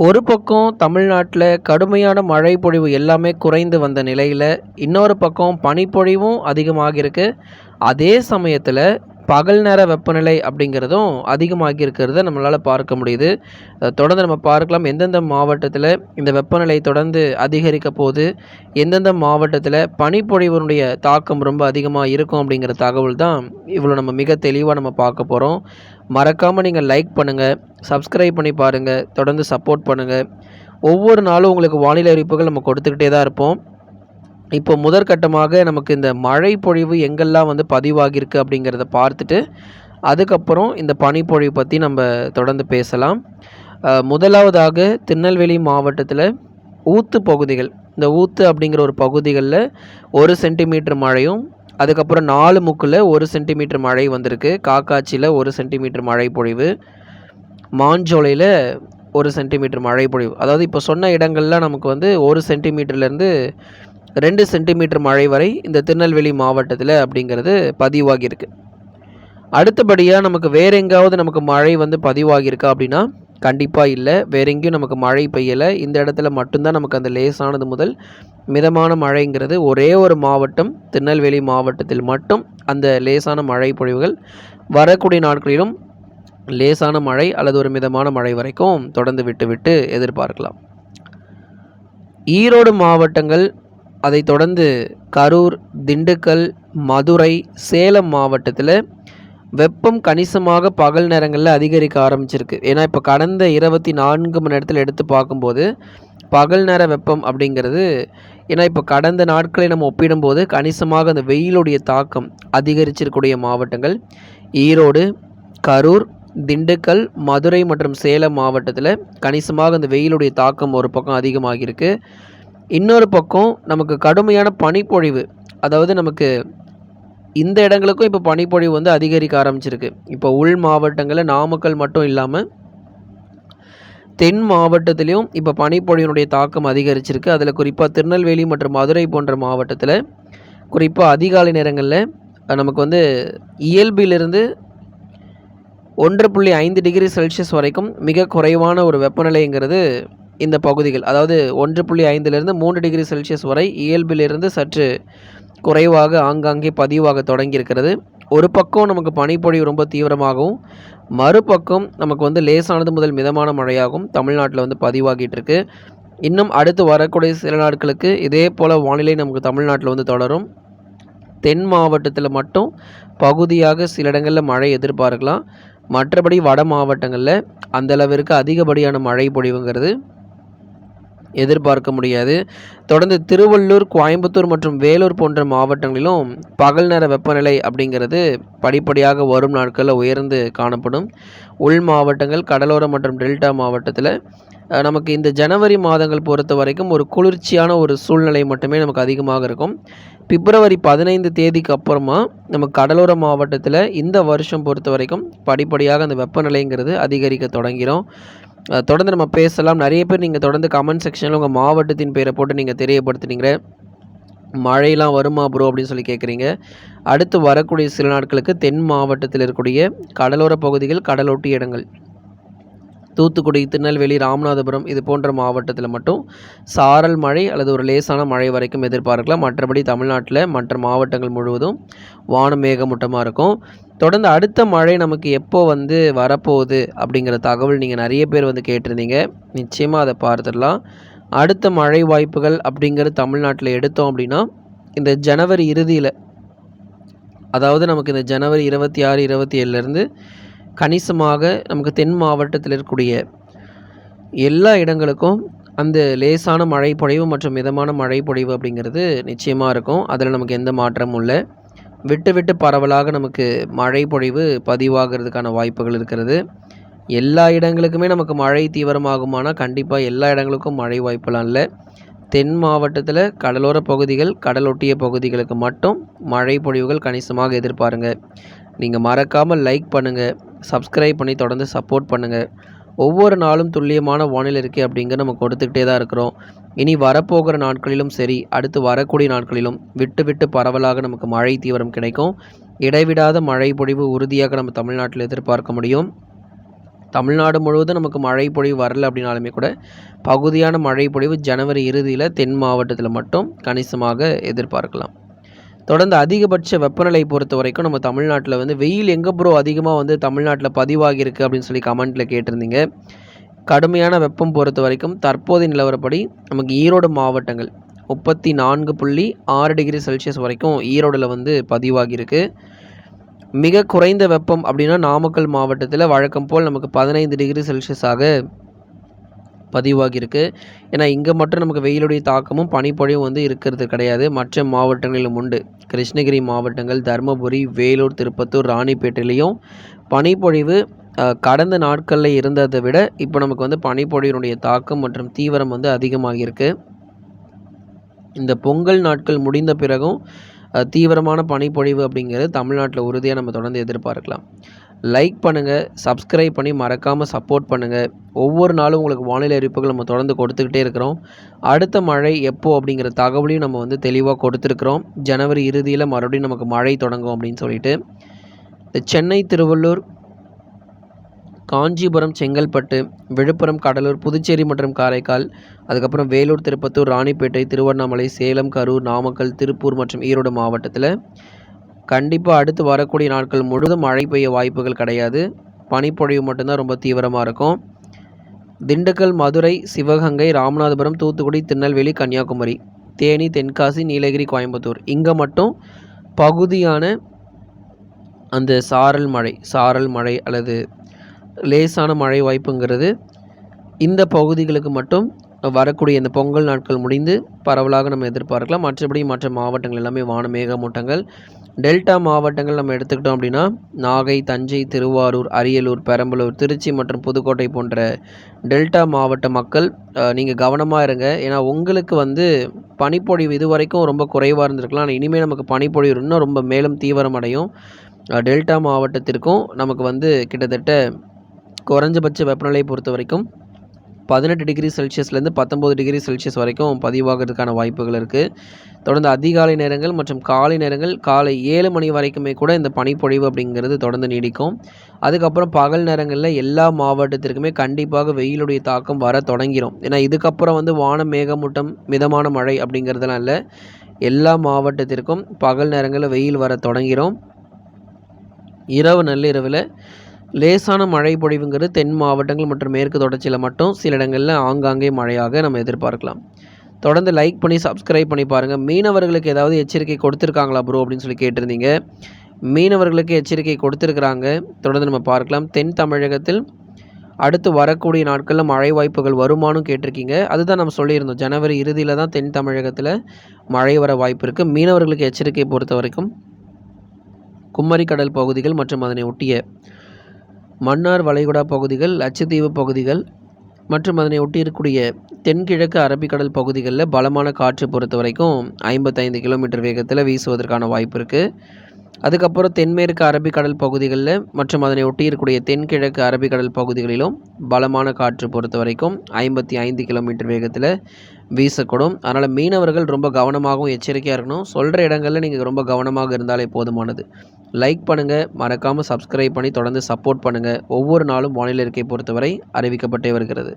ஒரு பக்கம் தமிழ்நாட்டில் கடுமையான மழை பொழிவு எல்லாமே குறைந்து வந்த நிலையில் இன்னொரு பக்கம் பனிப்பொழிவும் அதிகமாக இருக்குது அதே சமயத்தில் பகல் நேர வெப்பநிலை அப்படிங்கிறதும் அதிகமாகி இருக்கிறத நம்மளால் பார்க்க முடியுது. தொடர்ந்து நம்ம பார்க்கலாம் எந்தெந்த மாவட்டத்தில் இந்த வெப்பநிலை தொடர்ந்து அதிகரிக்க போது எந்தெந்த மாவட்டத்தில் பனிப்பொழிவினுடைய தாக்கம் ரொம்ப அதிகமாக இருக்கும் அப்படிங்கிற தகவல் தான் இவ்வளோ நம்ம மிக தெளிவாக நம்ம பார்க்க போகிறோம் மறக்காமல் நீங்கள் லைக் பண்ணுங்கள் சப்ஸ்கிரைப் பண்ணி பாருங்கள் தொடர்ந்து சப்போர்ட் பண்ணுங்கள் ஒவ்வொரு நாளும் உங்களுக்கு வானிலை அறிவிப்புகள் நம்ம கொடுத்துக்கிட்டே தான் இருப்போம். இப்போ முதற்கட்டமாக நமக்கு இந்த மழை பொழிவு எங்கெல்லாம் வந்து பதிவாகியிருக்கு அப்படிங்கிறத பார்த்துட்டு அதுக்கப்புறம் இந்த பனிப்பொழிவு பற்றி நம்ம தொடர்ந்து பேசலாம். முதலாவதாக திருநெல்வேலி மாவட்டத்தில் ஊத்து பகுதிகள் இந்த ஊத்து அப்படிங்கிற ஒரு பகுதிகளில் ஒரு சென்டிமீட்டர் மழையும் அதுக்கப்புறம் நாலு முக்கில் ஒரு சென்டிமீட்டர் மழை வந்திருக்கு. காக்காட்சியில் ஒரு சென்டிமீட்டர் மழை பொழிவு மாஞ்சோலையில் ஒரு சென்டிமீட்டர் மழை பொழிவு அதாவது இப்போ சொன்ன இடங்கள்லாம் நமக்கு வந்து ஒரு சென்டிமீட்டர்லேருந்து ரெண்டு சென்டிமீட்டர் மழை வரை இந்த திருநெல்வேலி மாவட்டத்தில் அப்படிங்கிறது பதிவாகியிருக்கு. அடுத்தபடியாக நமக்கு வேற எங்காவது நமக்கு மழை வந்து பதிவாகியிருக்கா அப்படின்னா கண்டிப்பாக இல்லை. வேற எங்கேயும் நமக்கு மழை பெய்யலை. இந்த இடத்துல மட்டும்தான் நமக்கு அந்த லேசானது முதல் மிதமான மழைங்கிறது ஒரே ஒரு மாவட்டம் திருநெல்வேலி மாவட்டத்தில் மட்டும் அந்த லேசான மழை பொழிவுகள் வரக்கூடிய நாட்களிலும் லேசான மழை அல்லது ஒரு மிதமான மழை வரைக்கும் தொடர்ந்து விட்டுவிட்டு எதிர்பார்க்கலாம். ஈரோடு மாவட்டங்கள் அதைத் தொடர்ந்து கரூர் திண்டுக்கல் மதுரை சேலம் மாவட்டத்தில் வெப்பம் கணிசமாக பகல் நேரங்களில் அதிகரிக்க ஆரம்பிச்சிருக்கு. ஏன்னா இப்போ கடந்த இருபத்தி நான்கு மணி நேரத்தில் எடுத்து பார்க்கும்போது பகல் நேர வெப்பம் அப்படிங்கிறது ஏன்னா இப்போ கடந்த நாட்களை நம்ம ஒப்பிடும்போது கணிசமாக அந்த வெயிலுடைய தாக்கம் அதிகரிச்சிருக்கக்கூடிய மாவட்டங்கள். ஈரோடு கரூர் திண்டுக்கல் மதுரை மற்றும் சேலம் மாவட்டத்தில் கணிசமாக அந்த வெயிலுடைய தாக்கம் ஒரு பக்கம் அதிகமாகியிருக்கு. இன்னொரு பக்கம் நமக்கு கடுமையான பனிப்பொழிவு அதாவது நமக்கு இந்த இடங்களுக்கும் இப்போ பனிப்பொழிவு வந்து அதிகரிக்க ஆரம்பிச்சிருக்கு. இப்போ உள் மாவட்டங்களில் நாமக்கல் மட்டும் இல்லாமல் தென் மாவட்டத்திலையும் இப்போ பனிப்பொழிவினுடைய தாக்கம் அதிகரிச்சிருக்கு. அதில் குறிப்பாக திருநெல்வேலி மற்றும் மதுரை போன்ற மாவட்டத்தில் குறிப்பாக அதிகாலை நேரங்களில் நமக்கு வந்து இயல்பிலிருந்து ஒன்று புள்ளி ஐந்து டிகிரி செல்சியஸ் வரைக்கும் மிக குறைவான ஒரு வெப்பநிலைங்கிறது இந்த பகுதிகள். அதாவது ஒன்று புள்ளி ஐந்திலிருந்து மூன்று டிகிரி செல்சியஸ் வரை இயல்பிலிருந்து சற்று குறைவாக ஆங்காங்கே பதிவாக தொடங்கியிருக்கிறது. ஒரு பக்கம் நமக்கு பனிப்பொழிவு ரொம்ப தீவிரமாகவும் மறுபக்கம் நமக்கு வந்து லேசானது முதல் மிதமான மழையாகவும் தமிழ்நாட்டில் வந்து பதிவாகிட்டு இருக்கு இன்னும் அடுத்து வரக்கூடிய சில நாட்களுக்கு இதே போல் வானிலை நமக்கு தமிழ்நாட்டில் வந்து தொடரும். தென் மாவட்டத்தில் மட்டும் பகுதியாக சில இடங்களில் மழை எதிர்பார்க்கலாம். மற்றபடி வட மாவட்டங்களில் அந்த அளவிற்கு அதிகப்படியான மழை பொழிவுங்கிறது. எதிர்பார்க்க முடியாது. தொடர்ந்து திருவள்ளூர் கோயம்புத்தூர் மற்றும் வேலூர் போன்ற மாவட்டங்களிலும் பகல் நேர வெப்பநிலை அப்படிங்கிறது படிப்படியாக வரும் நாட்களில் உயர்ந்து காணப்படும். உள் மாவட்டங்கள் கடலோர மற்றும் டெல்டா மாவட்டத்தில் நமக்கு இந்த ஜனவரி மாதங்கள் பொறுத்த வரைக்கும் ஒரு குளிர்ச்சியான ஒரு சூழ்நிலை மட்டுமே நமக்கு அதிகமாக இருக்கும். பிப்ரவரி பதினைந்து தேதிக்கு அப்புறமா நம்ம கடலோர மாவட்டத்தில் இந்த வருஷம் பொறுத்த வரைக்கும் படிப்படியாக அந்த வெப்பநிலைங்கிறது அதிகரிக்க தொடங்கிறோம். தொடர்ந்து நம்ம பேசலாம். நிறைய பேர் நீங்கள் தொடர்ந்து கமெண்ட் செக்ஷனில் உங்கள் மாவட்டத்தின் பேரை போட்டு நீங்கள் தெரியப்படுத்துனீங்க. மழையெல்லாம் வருமா ப்ரோ அப்படின்னு சொல்லி கேட்குறீங்க அடுத்து வரக்கூடிய சில நாட்களுக்கு தென் மாவட்டத்தில் இருக்கக்கூடிய கடலோர பகுதிகள் கடலொட்டி இடங்கள். தூத்துக்குடி திருநெல்வேலி ராமநாதபுரம் இது போன்ற மாவட்டத்தில் மட்டும் சாரல் மழை அல்லது ஒரு லேசான மழை வரைக்கும் எதிர்பார்க்கலாம். மற்றபடி தமிழ்நாட்டில் மற்ற மாவட்டங்கள் முழுவதும் வானம் மேகமூட்டமாக இருக்கும். தொடர்ந்து அடுத்த மழை நமக்கு எப்போ வந்து வரப்போகுது அப்படிங்கிற தகவல் நீங்கள் நிறைய பேர் வந்து கேட்டிருந்தீங்க. நிச்சயமாக அதை பார்த்துடலாம். அடுத்த மழை வாய்ப்புகள் அப்படிங்கிறது தமிழ்நாட்டில் எடுத்தோம் அப்படின்னா இந்த ஜனவரி இறுதியில் அதாவது நமக்கு இந்த ஜனவரி இருபத்தி ஆறு இருபத்தி ஏழுலேருந்து கணிசமாக நமக்கு தென் மாவட்டத்தில் இருக்கக்கூடிய எல்லா இடங்களுக்கும் அந்த லேசான மழை பொழிவு மற்றும் மிதமான மழை பொழிவு அப்படிங்கிறது நிச்சயமாக இருக்கும். அதில் நமக்கு எந்த மாற்றமும் இல்லை. விட்டு விட்டு பரவலாக நமக்கு மழை பொழிவு பதிவாகிறதுக்கான வாய்ப்புகள் இருக்கிறது. எல்லா இடங்களுக்குமே நமக்கு மழை தீவிரமாகுமானால் கண்டிப்பாக எல்லா இடங்களுக்கும் மழை வாய்ப்பெல்லாம் இல்லை. தென் மாவட்டத்தில் கடலோர பகுதிகள் கடலொட்டிய பகுதிகளுக்கு மட்டும் மழை பொழிவுகள் கணிசமாக எதிர்பாருங்க. நீங்கள் மறக்காமல் லைக் பண்ணுங்கள் சப்ஸ்கிரைப் பண்ணி தொடர்ந்து சப்போர்ட் பண்ணுங்கள் ஒவ்வொரு நாளும் துல்லியமான வானிலை இருக்கே அப்படிங்கிற நம்ம கொடுத்துக்கிட்டே தான் இருக்கிறோம். இனி வரப்போகிற நாட்களிலும் சரி அடுத்து வரக்கூடிய நாட்களிலும் விட்டு விட்டு பரவலாக நமக்கு மழை தீவிரம் கிடைக்கும். இடைவிடாத மழை பொழிவு உறுதியாக நம்ம தமிழ்நாட்டில் எதிர்பார்க்க முடியும். தமிழ்நாடு முழுவதும் நமக்கு மழை பொழிவு வரல அப்படின்னாலுமே கூட பகுதியான மழை பொழிவு ஜனவரி இறுதியில் தென் மாவட்டத்தில் மட்டும் கணிசமாக எதிர்பார்க்கலாம். தொடர்ந்து அதிகபட்ச வெப்பநிலை பொறுத்த வரைக்கும் நம்ம தமிழ்நாட்டில் வந்து வெயில் எங்கே ப்ரோ அதிகமாக வந்து தமிழ்நாட்டில் பதிவாகியிருக்கு அப்படின்னு சொல்லி கமெண்ட்டில் கேட்டிருந்தீங்க. கடுமையான வெப்பம் பொறுத்த வரைக்கும் தற்போதைய நிலவரப்படி நமக்கு ஈரோடு மாவட்டங்கள் முப்பத்தி நான்கு புள்ளி ஆறு டிகிரி செல்சியஸ் வரைக்கும் ஈரோடில் வந்து பதிவாகியிருக்கு. மிக குறைந்த வெப்பம் அப்படின்னா நாமக்கல் மாவட்டத்தில் வழக்கம் போல் நமக்கு பதினைந்து டிகிரி செல்சியஸாக பதிவாகியிருக்கு. ஏன்னா இங்கே மட்டும் நமக்கு வெயிலுடைய தாக்கமும் பனிப்பொழிவும் வந்து இருக்கிறது கிடையாது. மற்ற மாவட்டங்களிலும் உண்டு. கிருஷ்ணகிரி மாவட்டங்கள் தருமபுரி வேலூர் திருப்பத்தூர் ராணிப்பேட்டையிலையும் பனிப்பொழிவு கடந்த நாட்களில் இருந்ததை விட இப்போ நமக்கு வந்து பனிப்பொழிவினுடைய தாக்கம் மற்றும் தீவிரம் வந்து அதிகமாகியிருக்கு. இந்த பொங்கல் நாட்கள் முடிந்த பிறகும் தீவிரமான பனிப்பொழிவு அப்படிங்கிறது தமிழ்நாட்டில் உறுதியாக நம்ம தொடர்ந்து எதிர்பார்க்கலாம். லைக் பண்ணுங்கள் சப்ஸ்கிரைப் பண்ணி மறக்காமல் சப்போர்ட் பண்ணுங்கள் ஒவ்வொரு நாளும் உங்களுக்கு வானிலை அறிவிப்புகள் நம்ம தொடர்ந்து கொடுத்துக்கிட்டே இருக்கிறோம். அடுத்த மழை எப்போ அப்படிங்கிற தகவலையும் நம்ம வந்து தெளிவாக கொடுத்துருக்குறோம். ஜனவரி இறுதியில் மறுபடியும் நமக்கு மழை தொடங்கும் அப்படின்னு சொல்லிட்டு. இந்த சென்னை திருவள்ளூர் காஞ்சிபுரம் செங்கல்பட்டு விழுப்புரம் கடலூர் புதுச்சேரி மற்றும் காரைக்கால் அதுக்கப்புறம் வேலூர் திருப்பத்தூர் ராணிப்பேட்டை திருவண்ணாமலை சேலம் கரூர் நாமக்கல் திருப்பூர் மற்றும் ஈரோடு மாவட்டத்தில். கண்டிப்பாக அடுத்து வரக்கூடிய நாட்கள் முழுவதும் மழை பெய்ய வாய்ப்புகள் கிடையாது. பனிப்பொழிவு மட்டும்தான் ரொம்ப தீவிரமாக இருக்கும். திண்டுக்கல் மதுரை சிவகங்கை ராமநாதபுரம் தூத்துக்குடி திருநெல்வேலி கன்னியாகுமரி தேனி தென்காசி நீலகிரி கோயம்புத்தூர். இங்கே மட்டும் பகுதியான அந்த சாரல் மழை சாரல் மழை அல்லது லேசான மழை வாய்ப்புங்கிறது. இந்த பகுதிகளுக்கு மட்டும் வரக்கூடிய இந்த பொங்கல் நாட்கள் முடிந்து பரவலாக நம்ம எதிர்பார்க்கலாம். மற்றபடி மற்ற மாவட்டங்கள் எல்லாமே வான மேகமூட்டங்கள் டெல்டா மாவட்டங்கள் நம்ம எடுத்துக்கிட்டோம் அப்படின்னா நாகை தஞ்சை திருவாரூர் அரியலூர் பெரம்பலூர் திருச்சி மற்றும் புதுக்கோட்டை போன்ற டெல்டா மாவட்ட மக்கள் நீங்கள் கவனமாக இருங்க. ஏன்னா உங்களுக்கு வந்து பனிப்பொழிவு இது வரைக்கும் ரொம்ப குறைவாக இருந்திருக்கலாம். ஆனால் இனிமேல் நமக்கு பனிப்பொழிவு இன்னும் ரொம்ப மேலும் தீவிரம் அடையும் டெல்டா மாவட்டத்திற்கும் நமக்கு வந்து கிட்டத்தட்ட குறைஞ்சபட்ச வெப்பநிலையை பொறுத்த வரைக்கும் பதினெட்டு டிகிரி செல்சியஸ்லேருந்து பத்தொம்போது டிகிரி செல்சியஸ் வரைக்கும் பதிவாகிறதுக்கான வாய்ப்புகள் இருக்குது தொடர்ந்து அதிகாலை நேரங்கள் மற்றும் காலை நேரங்கள் காலை ஏழு மணி வரைக்குமே கூட இந்த பனிப்பொழிவு அப்படிங்கிறது தொடர்ந்து நீடிக்கும். அதுக்கப்புறம் பகல் நேரங்களில் எல்லா மாவட்டத்திற்குமே கண்டிப்பாக வெயிலுடைய தாக்கம் வர தொடங்கிடும் ஏன்னா இதுக்கப்புறம் வந்து வானம் மேகமூட்டம் மிதமான மழை அப்படிங்கிறதுலாம் இல்லை. எல்லா மாவட்டத்திற்கும் பகல் நேரங்களில் வெயில் வர தொடங்கிடும் இரவு நள்ளிரவில் லேசான மழை பொழிவுங்கிறது தென் மாவட்டங்கள் மற்றும் மேற்கு தொடர்ச்சியில் மட்டும் சில இடங்களில் ஆங்காங்கே மழையாக நம்ம எதிர்பார்க்கலாம். தொடர்ந்து லைக் பண்ணி சப்ஸ்கிரைப் பண்ணி பாருங்கள் மீனவர்களுக்கு ஏதாவது எச்சரிக்கை கொடுத்துருக்காங்களா ப்ரோ அப்படின்னு சொல்லி கேட்டிருந்தீங்க. மீனவர்களுக்கு எச்சரிக்கை கொடுத்துருக்குறாங்க. தொடர்ந்து நம்ம பார்க்கலாம். தென் தமிழகத்தில் அடுத்து வரக்கூடிய நாட்களில் மழை வாய்ப்புகள் வருமானும் கேட்டிருக்கீங்க. அதுதான் நம்ம சொல்லியிருந்தோம். ஜனவரி இறுதியில் தான் தென் தமிழகத்தில் மழை வர வாய்ப்பு இருக்குது மீனவர்களுக்கு எச்சரிக்கை பொறுத்த வரைக்கும் குமரிக்கடல் பகுதிகள் மற்றும் அதனை ஒட்டிய மன்னார் வளைகுடா பகுதிகள் லட்சத்தீவு பகுதிகள் மற்றும் அதனை ஒட்டி இருக்கக்கூடிய தென்கிழக்கு அரபிக்கடல் பகுதிகளில் பலமான காற்று பொறுத்த வரைக்கும் ஐம்பத்தைந்து கிலோமீட்டர் வேகத்தில் வீசுவதற்கான வாய்ப்பு இருக்குது அதுக்கப்புறம் தென்மேற்கு அரபிக்கடல் பகுதிகளில் மற்றும் அதனை ஒட்டி இருக்கக்கூடிய தென்கிழக்கு அரபிக்கடல் பகுதிகளிலும் பலமான காற்று பொறுத்த வரைக்கும் ஐம்பத்தி ஐந்து கிலோமீட்டர் வேகத்தில் வீசக்கூடும். அதனால் மீனவர்கள் ரொம்ப கவனமாகவும் எச்சரிக்கையாக இருக்கணும். சொல்கிற இடங்களில் நீங்கள் ரொம்ப கவனமாக இருந்தாலே போதுமானது. லைக் பண்ணுங்கள் மறக்காமல் சப்ஸ்கிரைப் பண்ணி தொடர்ந்து சப்போர்ட் பண்ணுங்கள் ஒவ்வொரு நாளும் வானிலை இருக்கை பொறுத்தவரை அறிவிக்கப்பட்டே வருகிறது.